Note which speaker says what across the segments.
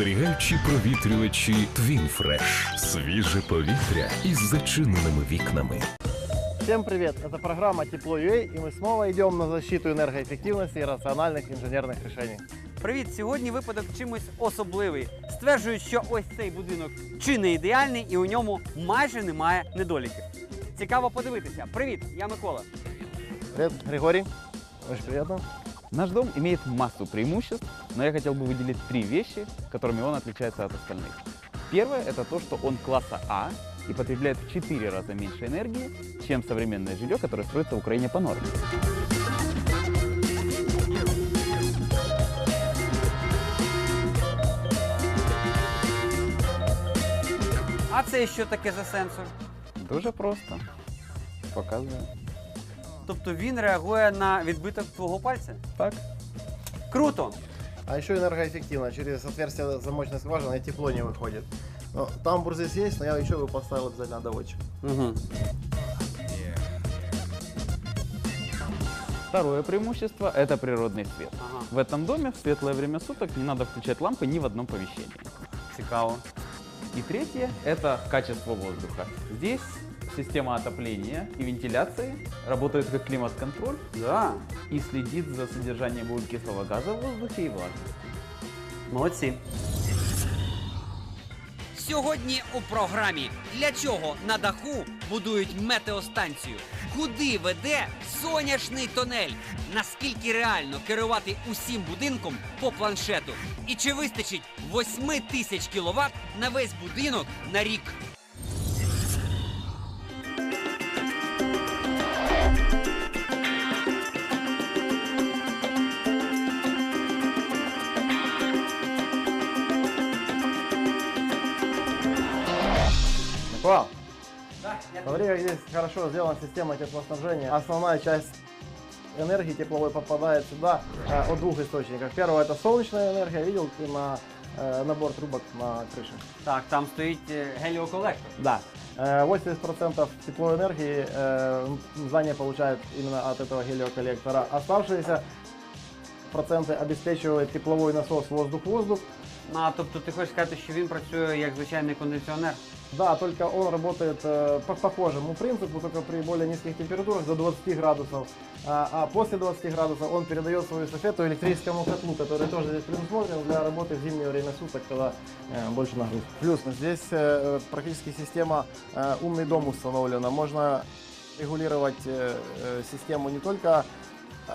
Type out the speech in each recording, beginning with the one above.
Speaker 1: Енергозберігаючі провітрювачі Твінфреш. Свіже повітря із зачиненими вікнами.
Speaker 2: Всем привет! Это программа Тепло.ua и мы снова идем на защиту энергоэффективности и рациональных инженерных решений.
Speaker 3: Привіт! Сьогодні випадок чимось особливий. Стверджують, що ось цей будинок чи не ідеальний, і у ньому майже немає недоліків. Цікаво подивитися. Привіт, я Микола.
Speaker 2: Привет, Григорий. Очень приятно.
Speaker 4: Наш дом имеет массу преимуществ, но я хотел бы выделить три вещи, которыми он отличается от остальных. Первое – это то, что он класса А и потребляет в 4 раза меньше энергии, чем современное жилье, которое строится в Украине по норме.
Speaker 3: А це що таке за сенсор?
Speaker 4: Дуже просто. Показываю.
Speaker 3: Тобто він реагує на відбиток твого пальця?
Speaker 4: Так.
Speaker 3: Круто!
Speaker 2: А еще энергоэффективно. Через отверстие замочной скважины тепло не выходит. Но тамбур здесь есть, но я еще бы поставил обязательно доводчик.
Speaker 3: Угу.
Speaker 4: Второе преимущество – это природный свет.
Speaker 3: Ага,
Speaker 4: В этом доме в светлое время суток не надо включать лампы ни в одном помещении.
Speaker 3: цікаво.
Speaker 4: И третье – это качество воздуха. Здесь система отопления и вентиляции работает как климат-контроль
Speaker 3: Да.
Speaker 4: и следит за содержанием углекислого газа в воздухе и влажности.
Speaker 3: Молодці.
Speaker 5: Сьогодні у програмі для чого на даху будують метеостанцію? Куди веде соняшний тонель? Наскільки реально керувати усім будинком по планшету? І чи вистачить 8 тисяч кіловат на весь будинок на рік?
Speaker 2: Микола, смотри, как здесь хорошо сделана система теплоснабжения. Основная часть энергии тепловой попадает сюда э, от двух источников. Первое это солнечная энергия. Видел ты на э, набор трубок на крыше?
Speaker 3: Так, там стоїть е, геліоколектор.
Speaker 2: Да. Э, 80% теплоэнергии э, здание получает именно от этого гелиоколлектора. Оставшиеся проценты обеспечивает тепловой насос воздух-воздух.
Speaker 3: А, тобто ти хочеш сказати, що він працює як звичайний кондиціонер?
Speaker 2: Да, только он работает э, по похожему принципу, только при более низких температурах до 20 градусов. А, а после 20 градусов он передает свою эстафету электрическому котлу, который тоже здесь предусмотрен для работы в зимнее время суток, когда э, больше нагрузки. Плюс здесь э, практически система э, умный дом установлена. Можно регулировать э, э, систему не только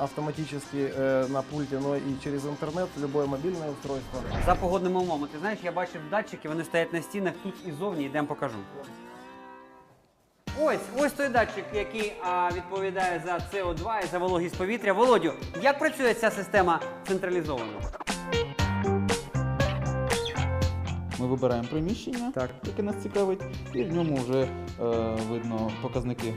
Speaker 2: автоматически э, на пульте, но и через интернет, любое мобильное устройство.
Speaker 3: За погодними умовами. Ти знаєш, я бачив датчики, вони стоять на стінах тут і зовні, йдемо покажу. Ось, ось той датчик, який а, відповідає за СО2 і за вологість повітря. Володю, як працює ця система централізовано?
Speaker 4: Ми вибираємо приміщення,
Speaker 3: Так.
Speaker 4: яке нас цікавить, і в ньому вже е, видно показники,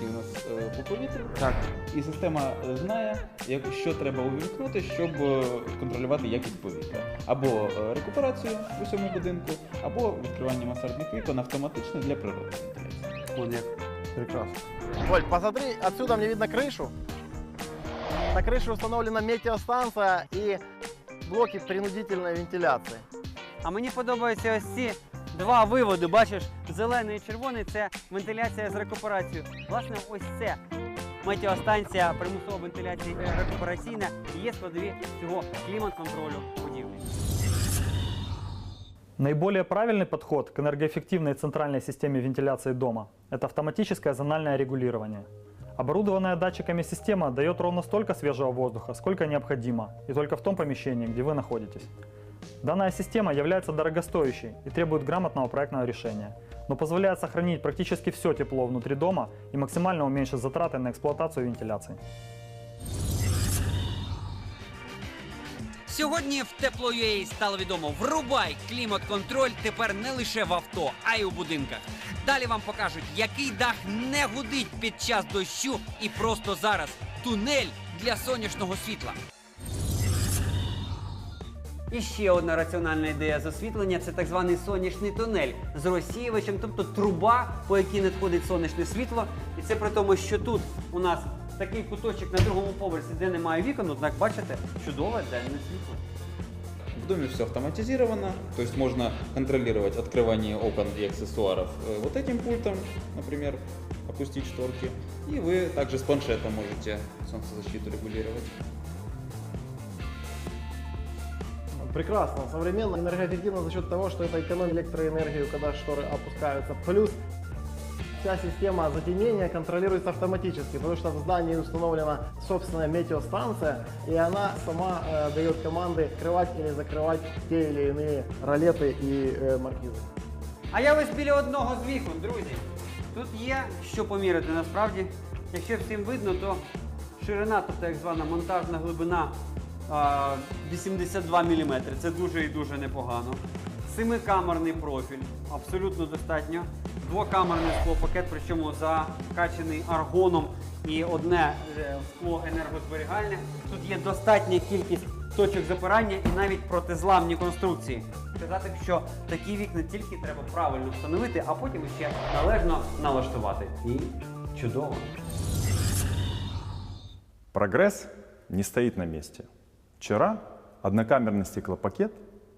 Speaker 4: які у нас е, по повітрю.
Speaker 3: Так.
Speaker 4: І система е, знає, як, що треба увімкнути, щоб е, контролювати якість повітря. Або е, рекуперацію в усьому будинку, або відкривання мансардних вікон автоматично для природної вентиляції.
Speaker 3: Он як.
Speaker 2: Прекрасно. Оль, посмотри, отсюда мне видно крышу. На крыше установлена метеостанция и блоки принудительной вентиляции.
Speaker 3: А мені подобаються ось ці два виводи. Бачиш, зелений і червоний це вентиляція з рекуперацією. Власне, ось це метеостанція примусова вентиляції е, рекупераційна і є складові цього клімат-контролю будівлі.
Speaker 6: Наиболее правильный подход к энергоэффективной центральной системе вентиляции дома – это автоматическое зональное регулирование. Оборудованная датчиками система дает ровно столько свежего воздуха, сколько необходимо, и только в том помещении, где вы находитесь. Данная система является дорогостоящей и требует грамотного проектного решения, но позволяет сохранить практически все тепло внутри дома и максимально уменьшить затраты на эксплуатацию вентиляции.
Speaker 5: Сьогодні в Тепло.ua стало відомо, врубай клімат-контроль тепер не лише в авто, а й у будинках. Далі вам покажуть, який дах не гудить під час дощу і просто зараз тунель для сонячного світла.
Speaker 3: І ще одна раціональна ідея з освітлення це так званий сонячний тунель з розсіювачем, тобто труба, по якій надходить сонячне світло. І це при тому, що тут у нас такий куточок на другому поверсі, де немає вікон, однак бачите, чудове денне світло.
Speaker 4: В доме все автоматизировано, то есть можно контролировать открывание окон и аксессуаров э, вот этим пультом, например, опустить шторки. И вы также с планшета можете солнцезащиту регулировать.
Speaker 2: Прекрасно, современно, энергоэффективно за счет того, что это экономит электроэнергию, когда шторы опускаются. Плюс вся система затемнения контролируется автоматически, потому что в здании установлена собственная метеостанция, и она сама э, дает команды открывать или закрывать те или иные ролеты и э, маркизы.
Speaker 3: А я ось біля одного з вікон, друзі. Тут є що поміряти насправді. Якщо всім видно, то ширина, тобто як звана монтажна глибина а, 82 мм. Це дуже і дуже непогано. Семикамерний профіль, абсолютно достатньо. Двокамерний склопакет, причому закачаний аргоном і одне е, скло енергозберігальне. Тут є достатня кількість точок запирання і навіть протизламні конструкції. Сказати, що такі вікна тільки треба правильно встановити, а потім ще належно налаштувати. І чудово.
Speaker 7: Прогресс не стоит на месте. Вчера однокамерный стеклопакет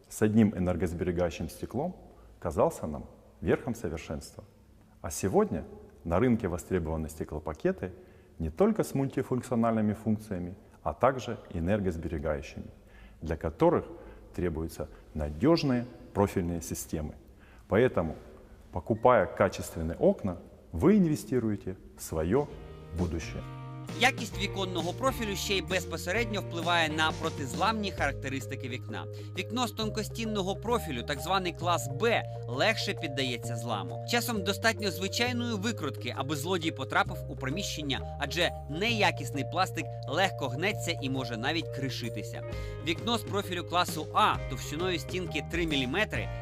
Speaker 7: с одним энергосберегающим стеклом казался нам верхом совершенства. А сегодня на рынке востребованы стеклопакеты не только с мультифункциональными функциями, а также энергосберегающими, для которых требуются надежные профильные системы. Поэтому, покупая качественные окна, вы инвестируете в свое будущее.
Speaker 5: Якість віконного профілю ще й безпосередньо впливає на протизламні характеристики вікна. Вікно з тонкостінного профілю, так званий клас Б, легше піддається зламу. Часом достатньо звичайної викрутки, аби злодій потрапив у приміщення, адже неякісний пластик легко гнеться і може навіть кришитися. Вікно з профілю класу А товщиною стінки 3 мм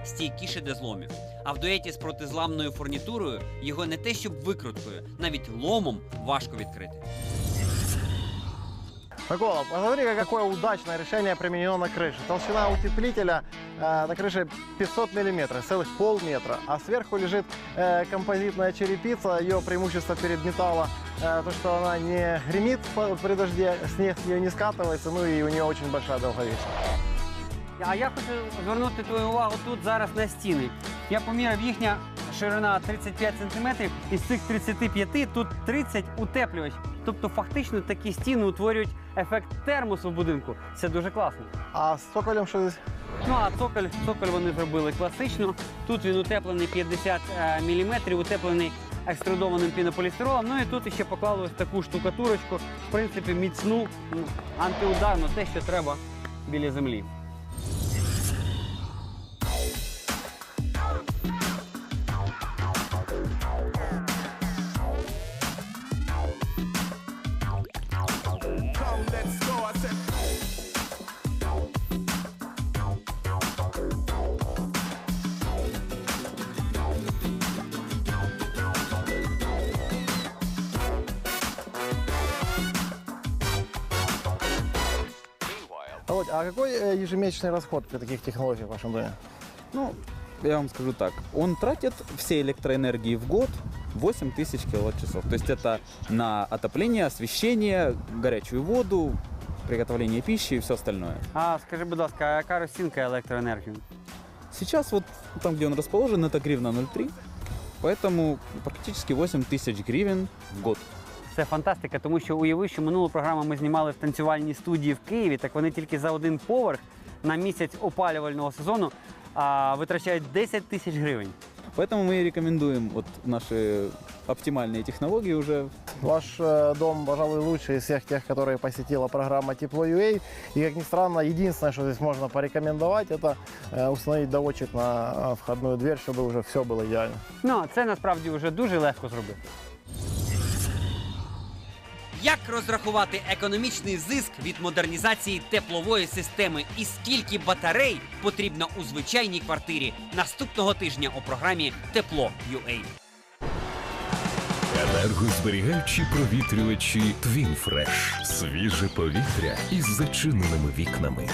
Speaker 5: стійкіше до зломів. А в дуеті з протизламною фурнітурою його не те, щоб викруткою, навіть ломом важко відкрити.
Speaker 2: Микола, посмотри, какое удачное решение применено на крыше. Толщина утеплителя э, на крыше 500 миллиметров, целых полметра. А сверху лежит э, композитная черепица. Ее преимущество перед металла э, то, что она не гремит по- при дожде, снег с нее не скатывается, ну и у нее очень большая долговечность.
Speaker 3: А я хочу звернути твою увагу тут зараз на стіни. Я поміряв їхня ширина 35 см, із цих 35 тут 30 утеплювач. Тобто фактично такі стіни утворюють ефект термосу в будинку. Це дуже класно.
Speaker 2: А с цоколем что здесь?
Speaker 3: Ну а цоколь, цоколь вони зробили класично. Тут він утеплений 50 мм, утеплений екструдованим пінополістиролом. Ну і тут ще поклали ось таку штукатурочку, в принципі, міцну, ну, антиударну, те, що треба біля землі.
Speaker 2: Володь, а какой э, ежемесячный расход при таких технологиях в вашем доме?
Speaker 4: Ну, я вам скажу так, он тратит всей электроэнергии в год 8 тысяч киловатт-часов. То есть это на отопление, освещение, горячую воду, приготовление пищи и все остальное.
Speaker 3: А скажи, будь ласка, а яка розцінка електроенергії?
Speaker 4: Сейчас вот там, где он расположен, это гривна 0,3, поэтому практически 8 тысяч гривен в год.
Speaker 3: Це фантастика, тому що уяви, що минулу програму ми знімали в танцювальній студії в Києві. Так вони тільки за один поверх на місяць опалювального сезону а, витрачають 10 тисяч гривень.
Speaker 4: Поэтому мы и рекомендуем вот наши оптимальные технологии уже
Speaker 2: Ваш э, дом, пожалуй, лучший из всех тех, которые посетила программа Тепло.ua. И, как ни странно, единственное, что здесь можно порекомендовать, это э, установить доводчик на э, входную дверь, чтобы уже все было идеально.
Speaker 3: Ну, це насправді вже дуже легко зробити.
Speaker 5: Як розрахувати економічний зиск від модернізації теплової системи і скільки батарей потрібно у звичайній квартирі наступного тижня у програмі Тепло UA.
Speaker 1: Енергозберігаючі провітрювачі Твінфреш. Свіже повітря із зачиненими вікнами.